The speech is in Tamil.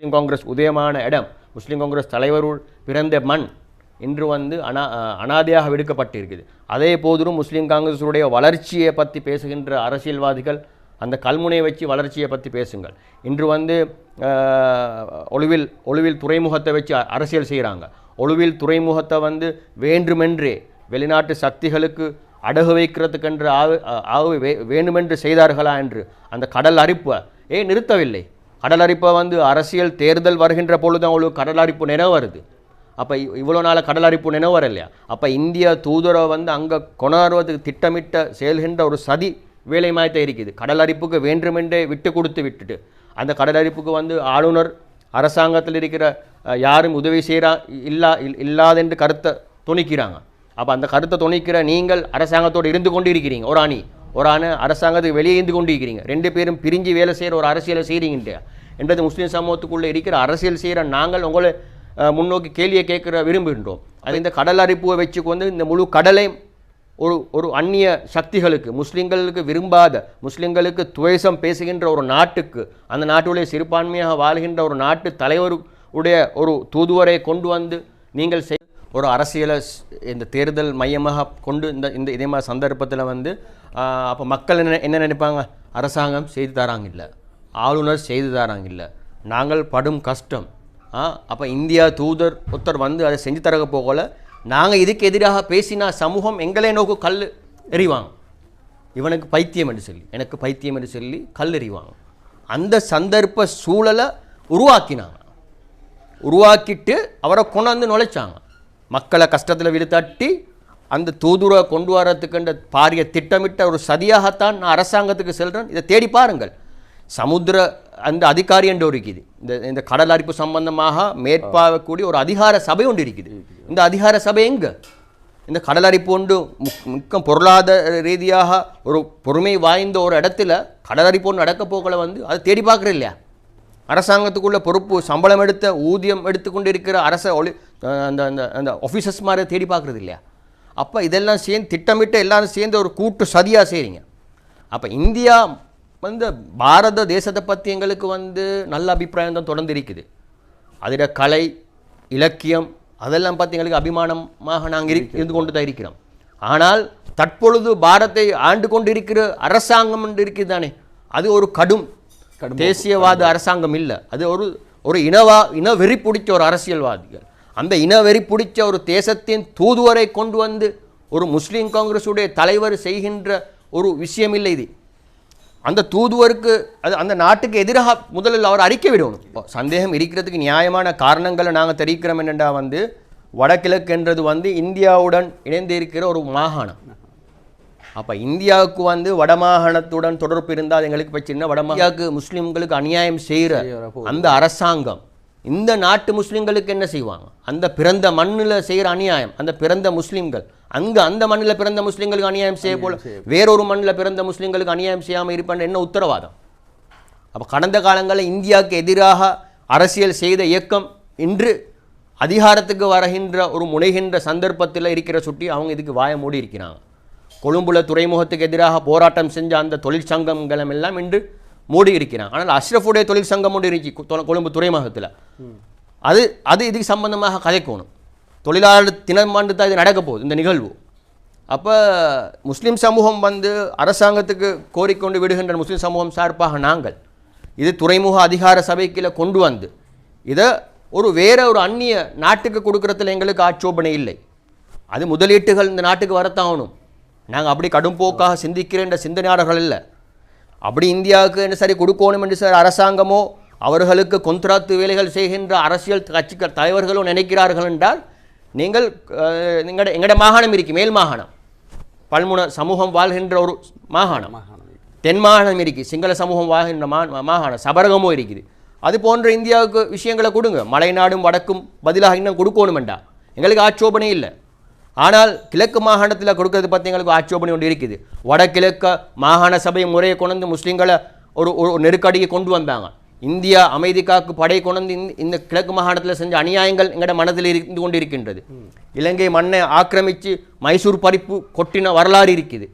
முஸ்லீம் காங்கிரஸ் உதயமான இடம் முஸ்லீம் காங்கிரஸ் தலைவருள் பிறந்த மண் இன்று வந்து அனா அனாதையாக விடுக்கப்பட்டிருக்குது. அதே போதிலும் முஸ்லீம் காங்கிரஸுடைய வளர்ச்சியை பற்றி பேசுகின்ற அரசியல்வாதிகள் அந்த கல்முனையை வச்சு வளர்ச்சியை பற்றி பேசுங்கள். இன்று வந்து அஹ், ஒளிவில் ஒளிவில் துறைமுகத்தை வச்சு அரசியல் செய்கிறாங்க ஒளிவில் துறைமுகத்தை வந்து வேண்டுமென்றே வெளிநாட்டு சக்திகளுக்கு அடகு வைக்கிறதுக்கென்று ஆவு ஆவு வே- வேண்டுமென்று செய்தார்களா என்று அந்த கடல் அரிப்பை ஏன் நிறுத்தவில்லை. கடலரிப்பை வந்து அரசியல் தேர்தல் வருகின்ற பொழுது அவங்களுக்கு கடலரிப்பு நினைவு வருது. அப்போ இவ்வளோ நாள் கடலரிப்பு நினைவு வரலையா? அப்போ இந்திய தூதரை வந்து அங்கே கொண்டாடுவதுக்கு திட்டமிட்ட செயல்கின்ற ஒரு சதி வேலை மாயத்தை இருக்குது. கடலரிப்புக்கு வேண்டுமென்றே விட்டு கொடுத்து விட்டுட்டு. அந்த கடலரிப்புக்கு வந்து ஆளுநர் அரசாங்கத்தில் இருக்கிற யாரும் உதவி செய்கிறா இல்லா இல்- இல்லாதென்று கருத்தை துணிக்கிறாங்க அப்போ அந்த கருத்தை துணிக்கிற நீங்கள் அரசாங்கத்தோடு இருந்து கொண்டு இருக்கிறீங்க ஒரு அணி. ஒரு அணி அரசாங்கத்துக்கு வெளியே இருந்து கொண்டு இருக்கிறீங்க ரெண்டு பேரும் பிரிஞ்சு வேலை செய்கிற ஒரு அரசியலை செய்கிறீங்க என்பது முஸ்லீம் சமூகத்துக்குள்ளே இருக்கிற அரசியல் செய்கிற நாங்கள் உங்களை முன்னோக்கி கேள்வியை கேட்குற விரும்புகின்றோம். அது இந்த கடல் அரிப்புவை வச்சு கொண்டு இந்த முழு கடலையும் ஒரு ஒரு அந்நிய சக்திகளுக்கு முஸ்லீம்களுக்கு விரும்பாத முஸ்லீம்களுக்கு துவேசம் பேசுகின்ற ஒரு நாட்டுக்கு அந்த நாட்டுடைய சிறுபான்மையாக வாழ்கின்ற ஒரு நாட்டு தலைவர் உடைய ஒரு தூதுவரை கொண்டு வந்து நீங்கள் செய் ஒரு அரசியலை இந்த தேர்தல் மையமாக கொண்டு இந்த இந்த இதே மாதிரி சந்தர்ப்பத்தில் வந்து அப்போ மக்கள் என்ன என்ன நினைப்பாங்க? அரசாங்கம் செய்து தராங்க இல்லை ஆளுநர் செய்து தராங்க இல்லை நாங்கள் படும் கஷ்டம். அப்போ இந்தியா தூதர் ஒருத்தர் வந்து அதை செஞ்சு தரக போகல. நாங்கள் இதுக்கு எதிராக பேசினா சமூகம் எங்களை நோக்கு கல் எறிவாங்க. இவனுக்கு பைத்தியம் என்று சொல்லி எனக்கு பைத்தியம் என்று சொல்லி கல் எறிவாங்க. அந்த சந்தர்ப்ப சூழலை உருவாக்கினாங்க. உருவாக்கிட்டு அவரை கொண்டாந்து நுழைச்சாங்க. மக்களை கஷ்டத்தில் விழுத்தட்டி அந்த தூதுரை கொண்டு வரத்துக்குன்ற பாரிய திட்டமிட்ட ஒரு சதியாகத்தான் நான் அரசாங்கத்துக்கு செல்கிறேன் இதை தேடி பாருங்கள். சமுத்திர அந்த அதிகாரி என்று ஒரு இருக்குது. இந்த இந்த கடல் அரிப்பு சம்பந்தமாக மேற்பார்க்கக்கூடிய ஒரு அதிகார சபை ஒன்று இருக்குது. இந்த அதிகார சபை எங்கே? இந்த கடல் அரிப்பு ஒன்று முக் பொருளாதார ரீதியாக ஒரு பொறுமை வாய்ந்த ஒரு இடத்துல கடல் அரிப்பு ஒன்று நடக்க போகலை வந்து அதை தேடி பார்க்குற இல்லையா அரசாங்கத்துக்குள்ள பொறுப்பு சம்பளம் எடுத்த ஊதியம் எடுத்துக்கொண்டு இருக்கிற அரச ஒளி அந்த அந்த அந்த ஆஃபீஸர்ஸ் மாதிரி தேடி பார்க்குறது இல்லையா? அப்போ இதெல்லாம் சேர்ந்து திட்டமிட்டு எல்லாரும் சேர்ந்து ஒரு கூட்டு சதியாக செய்கிறீங்க அப்போ இந்தியா வந்து பாரத தேசத்தை பற்றி எங்களுக்கு வந்து நல்ல அபிப்பிராயம் தான் தொடர்ந்து இருக்குது அதில் கலை இலக்கியம் அதெல்லாம் பார்த்து எங்களுக்கு அபிமானமாக நாங்கள் இரு இருந்து கொண்டு தான் இருக்கிறோம். ஆனால் தற்பொழுது பாரத்தை ஆண்டு கொண்டு இருக்கிற அரசாங்கம் என்று இருக்குது தானே அது ஒரு கடும் தேசியவாத அரசாங்கம் இல்லை. அது ஒரு ஒரு இனவா இன வெறி பிடிச்ச ஒரு அரசியல்வாதிகள். அந்த இன வெறி பிடிச்ச ஒரு தேசத்தின் தூதுவரை கொண்டு வந்து ஒரு முஸ்லீம் காங்கிரஸுடைய தலைவர் செய்கின்ற ஒரு விஷயம் இல்லை இது. அந்த தூதுவருக்கு அது அந்த நாட்டுக்கு எதிராக முதலில் அவர் அறிக்கை விடணும். சந்தேகம் இருக்கிறதுக்கு நியாயமான காரணங்களை நாங்கள் தெரிவிக்கிறோம் என்னென்னா வந்து வடகிழக்கு என்றது வந்து இந்தியாவுடன் இணைந்து இருக்கிற ஒரு மாகாணம். அப்போ இந்தியாவுக்கு வந்து வடமாகாணத்துடன் தொடர்பு இருந்தால் எங்களுக்கு பிரச்சனை வடமாகாவுக்கு முஸ்லீம்களுக்கு அநியாயம் செய்கிற அந்த அரசாங்கம் இந்த நாட்டு முஸ்லீம்களுக்கு என்ன செய்வாங்க? அந்த பிறந்த மண்ணில் செய்கிற அநியாயம் அந்த பிறந்த முஸ்லீம்கள் அங்கே அந்த மண்ணில் பிறந்த முஸ்லீம்களுக்கு அநியாயம் செய்ய போல வேறொரு மண்ணில் பிறந்த முஸ்லீம்களுக்கு அநியாயம் செய்யாமல் இருப்பான்னு என்ன உத்தரவாதம்? அப்போ கடந்த காலங்களில் இந்தியாவுக்கு எதிராக அரசியல் செய்த இயக்கம் இன்று அதிகாரத்துக்கு வருகின்ற ஒரு முனைகின்ற சந்தர்ப்பத்தில் இருக்கிற சுட்டி அவங்க இதுக்கு வாய மூடி இருக்கிறாங்க கொழும்புல துறைமுகத்துக்கு எதிராக போராட்டம் செஞ்ச அந்த தொழிற்சங்கங்களும் எல்லாம் இன்று மூடி இருக்கிறாங்க ஆனால் அஷ்ரஃபுடைய தொழிற்சங்கம் ஒன்று இருந்துச்சு கொழும்பு துறைமுகத்தில். அது அது இதுக்கு சம்பந்தமாக கதைக்கணும். தொழிலாளர் தினமாண்டு தான் இது நடக்க போகுது இந்த நிகழ்வு. அப்போ முஸ்லீம் சமூகம் வந்து அரசாங்கத்துக்கு கோரிக்கொண்டு விடுகின்ற முஸ்லீம் சமூகம் சார்பாக நாங்கள் இது துறைமுக அதிகார சபைக்குள்ள கொண்டு வந்து இதை ஒரு வேற ஒரு அந்நிய நாட்டுக்கு கொடுக்கறதுல எங்களுக்கு ஆட்சேபனை இல்லை. அது முதலீட்டுகள் இந்த நாட்டுக்கு வரத்தாகணும் நாங்கள் அப்படி கடும் போக்காக சிந்திக்கிற சிந்தனையாளர்கள் இல்லை. அப்படி இந்தியாவுக்கு என்ன சரி கொடுக்கணும் என்று சார் அரசாங்கமோ அவர்களுக்கு கொந்த்ராத்து வேலைகள் செய்கின்ற அரசியல் கட்சிகள் தலைவர்களோ நினைக்கிறார்கள் என்றால் நீங்கள் எங்கட எங்கட மாகாணம் இருக்கு மேல் மாகாணம். பல்முன சமூகம் வாழ்கின்ற ஒரு மாகாணம். தென் மாகாணம் இருக்கு சிங்கள சமூகம் வாழ்கின்ற மா மாகாணம் சபரகமும் இருக்குது. அது போன்ற இந்தியாவுக்கு விஷயங்களை கொடுங்க. மலைநாடும் வடக்கும் பதிலாக இன்னும் கொடுக்கணுமெண்டா? எங்களுக்கு ஆட்சேபனை இல்லை. ஆனால் கிழக்கு மாகாணத்தில் கொடுக்கறது பற்றி எங்களுக்கு ஆட்சேபனை ஒன்று இருக்குது. வடகிழக்க மாகாண சபை முறையை கொண்டு வந்து முஸ்லீம்களை ஒரு ஒரு நெருக்கடியை கொண்டு வந்தாங்க. இந்தியா அமைதிக்காக்கு படை கொண்டு இந்த- கிழக்கு மாகாணத்தில் செஞ்ச அநியாயங்கள் எங்கட மனதில் இருந்து கொண்டு இருக்கின்றது இலங்கை மண்ணை ஆக்கிரமித்து மைசூர் பறிப்பு கொட்டின வரலாறு இருக்குது.